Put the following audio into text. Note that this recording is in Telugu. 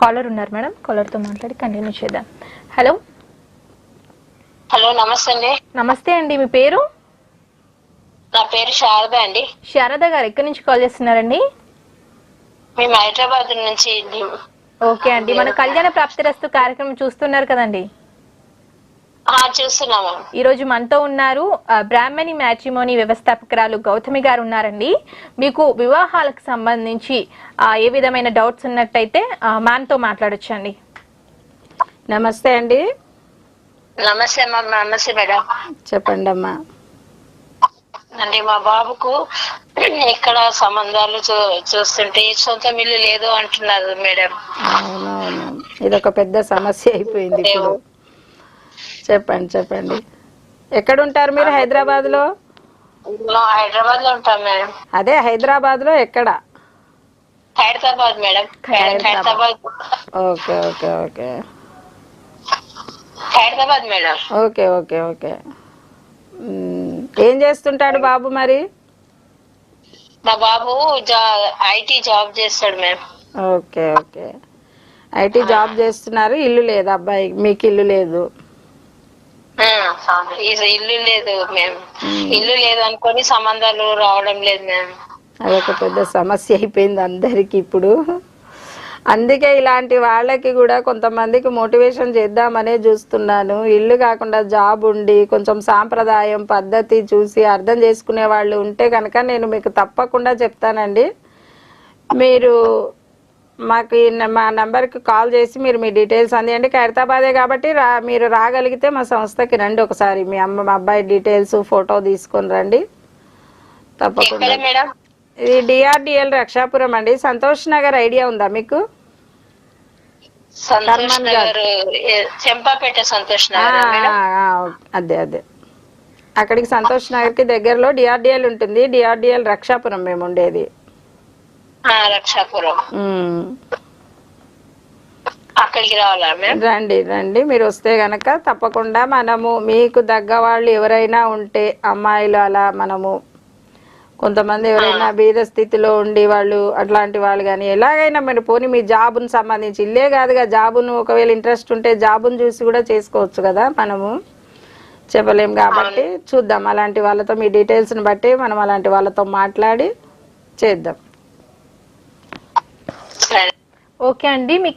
కాలర్ ఉన్నారు మేడం కాలర్తో మాట్లాడి కంటిన్యూ చేద్దాం. హలో హలో నమస్తే అండి. నమస్తే అండి మీ పేరు? నా పేరు శారద అండి. శారద గారు ఎక్కడి నుంచి కాల్ చేస్తున్నారండి? మేము హైదరాబాద్ నుంచి ఓకే అండి మన కళ్యాణ ప్రాప్తిరస్తు కార్యక్రమం చూస్తున్నారు కదండి. చూస్తున్నాము. ఈ రోజు మనతో ఉన్నారు బ్రాహ్మణి మ్యాట్రిమోని వ్యవస్థాపకురాలు గౌతమి గారు ఉన్నారండి. మీకు వివాహాలకు సంబంధించి ఏ విధమైన డౌట్స్ ఉన్నట్టయితే మ్యామ్తో మాట్లాడొచ్చండి. నమస్తే అండి. నమస్తే అమ్మా నమస్తే మేడం. చెప్పండి అమ్మా. అంటే మా బాబుకు ఇక్కడ సంబంధాలు చూస్తుంటే సొంత ఇల్లు లేదు అంటున్నారు మేడం. ఇది ఒక పెద్ద సమస్య అయిపోయింది ఇప్పుడు. చెప్పండి చెప్పండి. ఎక్కడ ఉంటారు మీరు హైదరాబాద్లో హైదరాబాద్లో ఉంటాం మేడం. అదే హైదరాబాద్లో ఎక్కడ? Hyderabad madam. Hyderabad okay okay okay. Hyderabad madam. Okay okay okay. ఏం చేస్తుంటాడు బాబు మరి? మా బాబు ఐటీ జాబ్ చేస్తాడు madam. Okay okay. IT job చేస్తున్నారు ఇల్లు లేదు అబ్బాయి మీకు ఇల్లు లేదు. ఇల్లు లేదు మేము ఇల్లు లేదు అనుకొని సంబంధాలు రావడం లేదు మేము అదొక పెద్ద సమస్య అయిపోయింది అందరికి ఇప్పుడు. అందుకే ఇలాంటి వాళ్ళకి కూడా కొంతమందికి మోటివేషన్ చేద్దామనే చూస్తున్నాను. ఇల్లు కాకుండా జాబ్ ఉండి కొంచెం సాంప్రదాయం పద్ధతి చూసి అర్థం చేసుకునే వాళ్ళు ఉంటే కనుక నేను మీకు తప్పకుండా చెప్తానండి. మీరు మాకు ఈ మా నంబర్కి కాల్ చేసి మీరు మీ డీటెయిల్స్ అందియండి. ఖైరతాబాదే కాబట్టి రా మీరు రాగలిగితే మా సంస్థకి రండి ఒకసారి. మీ అమ్మ మా అబ్బాయి డీటెయిల్స్ ఫోటో తీసుకొని రండి. తప్పకుండా. ఇది డిఆర్డిఎల్ రక్షాపురం అండి. సంతోష్ నగర్ ఐడియా ఉందా మీకు? అదే అదే. అక్కడికి సంతోష్ నగర్కి దగ్గరలో డిఆర్డిఎల్ ఉంటుంది. డిఆర్డిఎల్ రక్షాపురం మేము ఉండేది. రక్షాపురం. అక్కడికి రావాలా రండి రండి. మీరు వస్తే గనక తప్పకుండా మనము మీకు దగ్గ వాళ్ళు ఎవరైనా ఉంటే అమ్మాయిలు అలా మనము కొంతమంది ఎవరైనా బీద స్థితిలో ఉండి వాళ్ళు అట్లాంటి వాళ్ళు కానీ ఎలాగైనా మీరు పోనీ మీ జాబును సంబంధించి ఇల్లే కాదుగా జాబును ఒకవేళ ఇంట్రెస్ట్ ఉంటే జాబును చూసి కూడా చేసుకోవచ్చు కదా మనము. చెప్పలేం కాబట్టి చూద్దాం. అలాంటి వాళ్ళతో మీ డీటెయిల్స్ని బట్టి మనం అలాంటి వాళ్ళతో మాట్లాడి చేద్దాం. ఓకే అండి మీకు